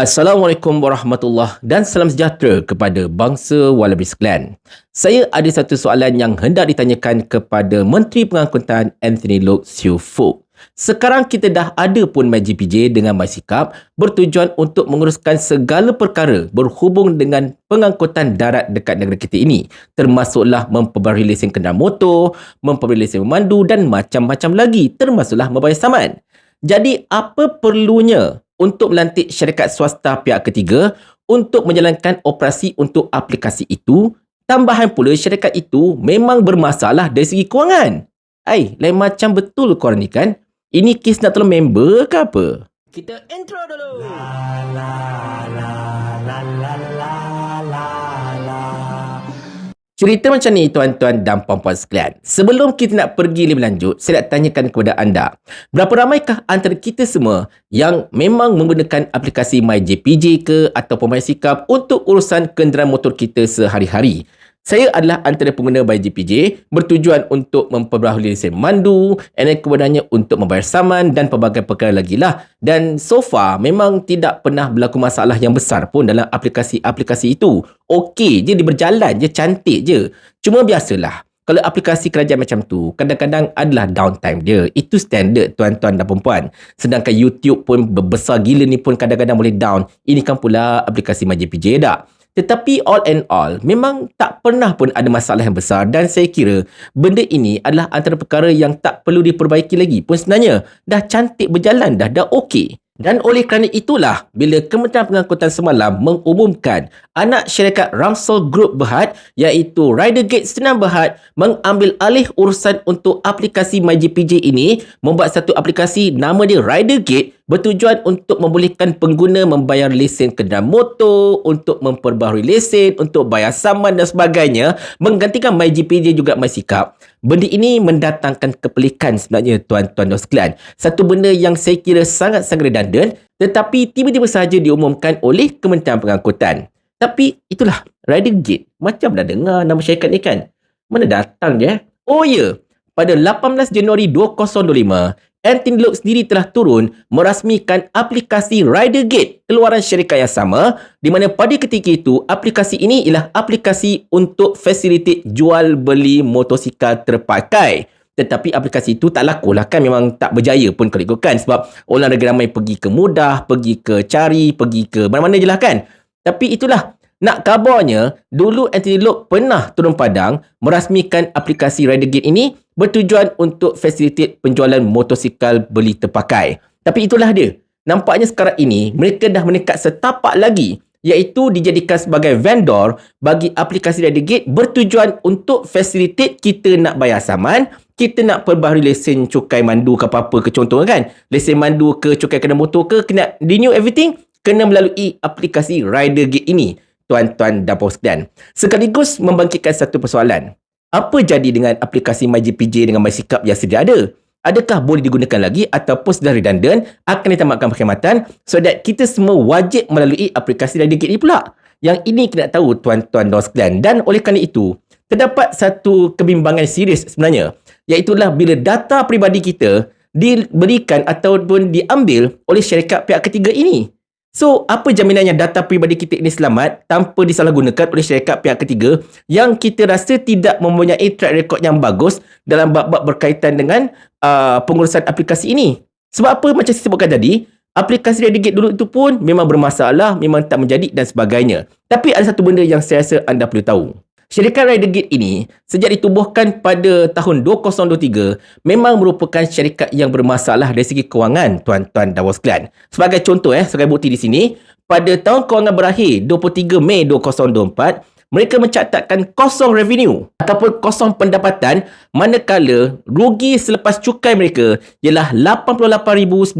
Assalamualaikum warahmatullahi dan salam sejahtera kepada bangsa Wallaby sekalian. Saya ada satu soalan yang hendak ditanyakan kepada Menteri Pengangkutan Anthony Loke Siu Fu. Sekarang kita dah ada pun MyGPJ dengan MySikap bertujuan untuk menguruskan segala perkara berhubung dengan pengangkutan darat dekat negara kita ini. Termasuklah memperbarui lesen kenderaan motor, memperbarui lesen memandu dan macam-macam lagi termasuklah membayar saman. Jadi apa perlunya untuk melantik syarikat swasta pihak ketiga untuk menjalankan operasi untuk aplikasi itu. Tambahan pula syarikat itu memang bermasalah dari segi kewangan. Hai, lain macam betul korang ni kan? Ini kes nak tolong member ke apa? Kita intro dulu. La la la la la la la. Cerita macam ni tuan-tuan dan puan-puan sekalian. Sebelum kita nak pergi lebih lanjut, saya nak tanyakan kepada anda. Berapa ramaikah antara kita semua yang memang menggunakan aplikasi MyJPJ ke ataupun MySikap untuk urusan kenderaan motor kita sehari-hari? Saya adalah antara pengguna by GPJ bertujuan untuk memperbaharui lesen mandu and then kemudiannya untuk membayar saman dan pelbagai perkara lagi lah. Dan so far memang tidak pernah berlaku masalah yang besar pun dalam aplikasi-aplikasi itu. Okey je dia berjalan je, cantik je. Cuma biasalah. Kalau aplikasi kerajaan macam tu, kadang-kadang adalah downtime dia. Itu standard tuan-tuan dan perempuan. Sedangkan YouTube pun besar gila ni pun kadang-kadang boleh down. Ini kan pula aplikasi MyJPJ dah. Tetapi all and all, memang tak pernah pun ada masalah yang besar dan saya kira benda ini adalah antara perkara yang tak perlu diperbaiki lagi pun sebenarnya. Dah cantik berjalan dah, dah okey. Dan oleh kerana itulah, bila Kementerian Pengangkutan semalam mengumumkan anak syarikat Ramsel Group Berhad iaitu Ridergate Senang Berhad mengambil alih urusan untuk aplikasi MyGPJ ini membuat satu aplikasi nama dia Ridergate bertujuan untuk membolehkan pengguna membayar lesen kenderaan motor, untuk memperbaharui lesen, untuk bayar saman dan sebagainya, menggantikan MyGPJ juga MySikap. Benda ini mendatangkan kepelikan sebenarnya tuan-tuan dan sekalian. Satu benda yang saya kira sangat-sangat redundant tetapi tiba-tiba saja diumumkan oleh Kementerian Pengangkutan. Tapi itulah Rider Gate. Macam dah dengar nama syarikat ni kan? Mana datang dia? Oh ya, pada 18 Januari 2025, Anthony Loke sendiri telah turun merasmikan aplikasi Ridergate keluaran syarikat yang sama di mana pada ketika itu aplikasi ini ialah aplikasi untuk facilitate jual beli motosikal terpakai. Tetapi aplikasi itu tak laku lah kan memang tak berjaya pun kalau ikutkan sebab orang negara ramai pergi ke mudah, pergi ke cari, pergi ke mana-mana je lah kan. Tapi itulah nak kabarnya, dulu Anthony Loke pernah turun padang merasmikan aplikasi Ridergate ini bertujuan untuk facilitate penjualan motosikal beli terpakai. Tapi itulah dia. Nampaknya sekarang ini, mereka dah menekat setapak lagi iaitu dijadikan sebagai vendor bagi aplikasi Ridergate bertujuan untuk facilitate kita nak bayar saman, kita nak perbaharui lesen cukai mandu ke apa-apa ke contoh kan. Lesen mandu ke cukai kena motor ke, kena renew everything, kena melalui aplikasi Ridergate ini tuan-tuan dan puan sekalian. Sekaligus membangkitkan satu persoalan. Apa jadi dengan aplikasi MyGPJ dengan MySikap yang sedia ada? Adakah boleh digunakan lagi ataupun sudah redundant akan ditamatkan perkhidmatan so that kita semua wajib melalui aplikasi Ridergate ini pula? Yang ini nak tahu tuan-tuan dan sekalian. Dan oleh kerana itu, terdapat satu kebimbangan serius sebenarnya. Iaitulah bila data peribadi kita diberikan ataupun diambil oleh syarikat pihak ketiga ini. So, apa jaminannya data peribadi kita ini selamat tanpa disalahgunakan oleh syarikat pihak ketiga yang kita rasa tidak mempunyai track record yang bagus dalam bab-bab berkaitan dengan uh, pengurusan aplikasi ini? Sebab apa macam saya sebutkan tadi, aplikasi Redigate dulu itu pun memang bermasalah, memang tak menjadi dan sebagainya. Tapi ada satu benda yang saya rasa anda perlu tahu. Syarikat Ridergate ini sejak ditubuhkan pada tahun 2023 memang merupakan syarikat yang bermasalah dari segi kewangan tuan-tuan dan sekalian. Sebagai contoh eh, sebagai bukti di sini, pada tahun kewangan berakhir 23 Mei 2024, mereka mencatatkan kosong revenue ataupun kosong pendapatan manakala rugi selepas cukai mereka ialah RM88,096.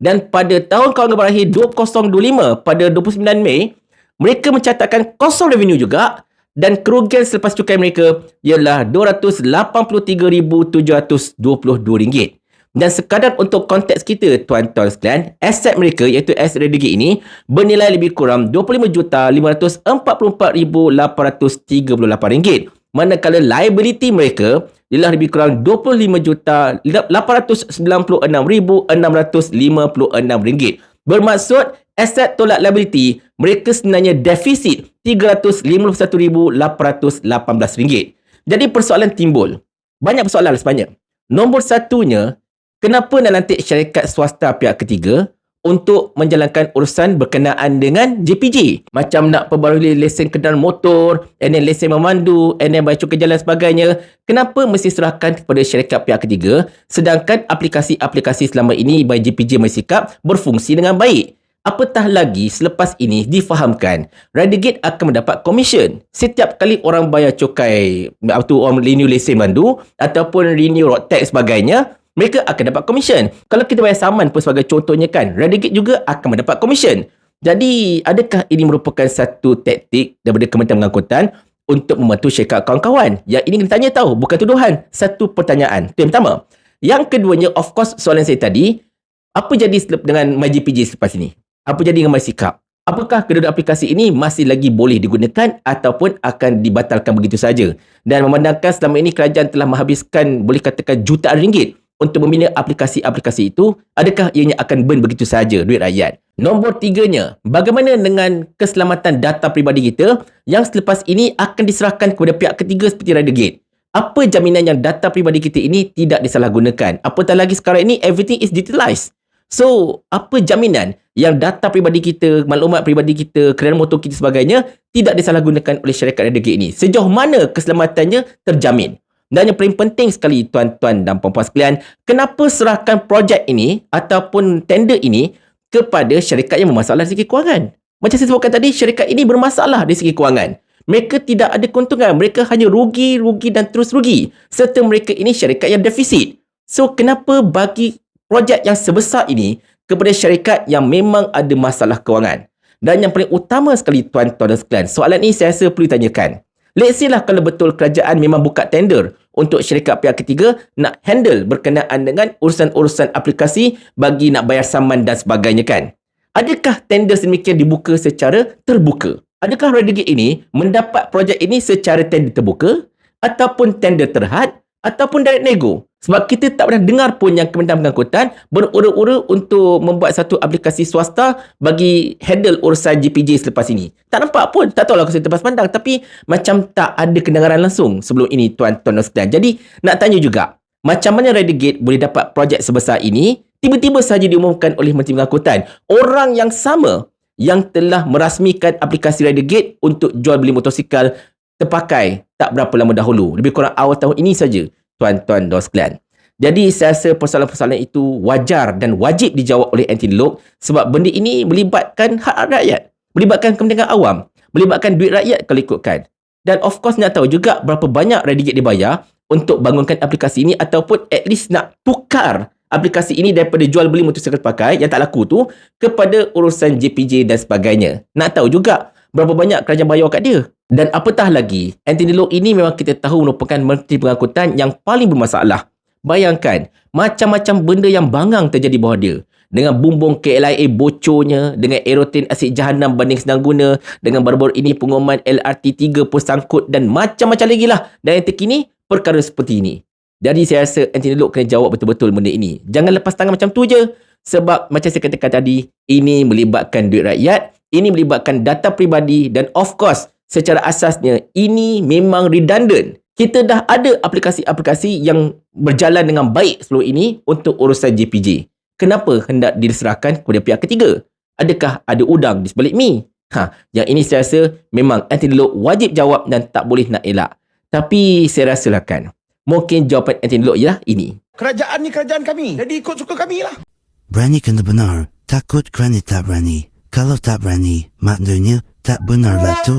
Dan pada tahun kewangan berakhir 2025 pada 29 Mei, mereka mencatatkan kosong revenue juga dan kerugian selepas cukai mereka ialah RM283,722. Dan sekadar untuk konteks kita, tuan-tuan sekalian, aset mereka iaitu aset Redigate ini bernilai lebih kurang RM25,544,838. Manakala liability mereka ialah lebih kurang RM25,896,656. Bermaksud aset tolak liability mereka sebenarnya defisit RM351,818. Jadi persoalan timbul. Banyak persoalan sebenarnya. Nombor satunya, kenapa nak lantik syarikat swasta pihak ketiga untuk menjalankan urusan berkenaan dengan JPJ. Macam nak perbarui lesen kenderaan motor, and then lesen memandu, and then bayar cukai jalan sebagainya. Kenapa mesti serahkan kepada syarikat pihak ketiga sedangkan aplikasi-aplikasi selama ini by JPJ Mersikap berfungsi dengan baik? Apatah lagi selepas ini difahamkan Radegate akan mendapat komisen setiap kali orang bayar cukai atau orang renew lesen mandu ataupun renew road tax sebagainya mereka akan dapat komisen. Kalau kita bayar saman pun sebagai contohnya kan Radegate juga akan mendapat komisen. Jadi adakah ini merupakan satu taktik daripada Kementerian Pengangkutan untuk membantu syarikat kawan-kawan? Yang ini kita tanya tahu bukan tuduhan. Satu pertanyaan. Itu yang pertama. Yang keduanya of course soalan saya tadi apa jadi dengan MyGPG selepas ini? Apa jadi dengan sikap? Apakah kedua aplikasi ini masih lagi boleh digunakan ataupun akan dibatalkan begitu saja? Dan memandangkan selama ini kerajaan telah menghabiskan boleh katakan jutaan ringgit untuk membina aplikasi-aplikasi itu, adakah ianya akan burn begitu saja duit rakyat? Nombor tiganya, bagaimana dengan keselamatan data peribadi kita yang selepas ini akan diserahkan kepada pihak ketiga seperti Ridergate? Apa jaminan yang data peribadi kita ini tidak disalahgunakan? Apatah lagi sekarang ini, everything is digitalized. So, apa jaminan yang data peribadi kita, maklumat peribadi kita, kenderaan motor kita sebagainya tidak disalahgunakan oleh syarikat renegade ini? Sejauh mana keselamatannya terjamin? Dan yang paling penting sekali tuan-tuan dan puan-puan sekalian, kenapa serahkan projek ini ataupun tender ini kepada syarikat yang bermasalah dari segi kewangan? Macam saya sebutkan tadi, syarikat ini bermasalah dari segi kewangan. Mereka tidak ada keuntungan. Mereka hanya rugi, rugi dan terus rugi. Serta mereka ini syarikat yang defisit. So, kenapa bagi projek yang sebesar ini kepada syarikat yang memang ada masalah kewangan. Dan yang paling utama sekali tuan-tuan dan sekalian, soalan ini saya rasa perlu ditanyakan. Let's say lah kalau betul kerajaan memang buka tender untuk syarikat pihak ketiga nak handle berkenaan dengan urusan-urusan aplikasi bagi nak bayar saman dan sebagainya kan. Adakah tender sedemikian dibuka secara terbuka? Adakah Renegade ini mendapat projek ini secara tender terbuka ataupun tender terhad ataupun direct nego? Sebab kita tak pernah dengar pun yang Kementerian Pengangkutan berura-ura untuk membuat satu aplikasi swasta bagi handle urusan GPJ selepas ini. Tak nampak pun. Tak tahu lah aku terlepas pandang. Tapi macam tak ada kedengaran langsung sebelum ini tuan-tuan dan sekalian. Jadi nak tanya juga. Macam mana Redegate boleh dapat projek sebesar ini tiba-tiba saja diumumkan oleh Menteri Pengangkutan. Orang yang sama yang telah merasmikan aplikasi Redegate untuk jual beli motosikal terpakai tak berapa lama dahulu. Lebih kurang awal tahun ini saja tuan-tuan dan sekalian. Jadi saya rasa persoalan-persoalan itu wajar dan wajib dijawab oleh anti-log sebab benda ini melibatkan hak rakyat, melibatkan kepentingan awam, melibatkan duit rakyat kalau ikutkan. Dan of course nak tahu juga berapa banyak Redigate dibayar untuk bangunkan aplikasi ini ataupun at least nak tukar aplikasi ini daripada jual beli motosikal pakai yang tak laku tu kepada urusan JPJ dan sebagainya. Nak tahu juga berapa banyak kerajaan bayar kat dia. Dan apatah lagi, Anthony Loke ini memang kita tahu merupakan menteri pengangkutan yang paling bermasalah. Bayangkan, macam-macam benda yang bangang terjadi bawah dia. Dengan bumbung KLIA bocornya, dengan erotin asid jahanam banding senang guna, dengan baru-baru ini pengumuman LRT 3 pun sangkut dan macam-macam lagi lah. Dan yang terkini, perkara seperti ini. Jadi saya rasa Anthony Loke kena jawab betul-betul benda ini. Jangan lepas tangan macam tu je. Sebab macam saya katakan tadi, ini melibatkan duit rakyat, ini melibatkan data peribadi dan of course, secara asasnya ini memang redundant. Kita dah ada aplikasi-aplikasi yang berjalan dengan baik sebelum ini untuk urusan JPJ. Kenapa hendak diserahkan kepada pihak ketiga? Adakah ada udang di sebalik mi? Ha, yang ini saya rasa memang Loke wajib jawab dan tak boleh nak elak. Tapi saya rasa lah kan, mungkin jawapan Loke ialah ini. Kerajaan ni kerajaan kami. Jadi ikut suka kami lah. Berani kena benar, takut kerana tak berani. Kalau tak berani, maknanya tak benar lah tu.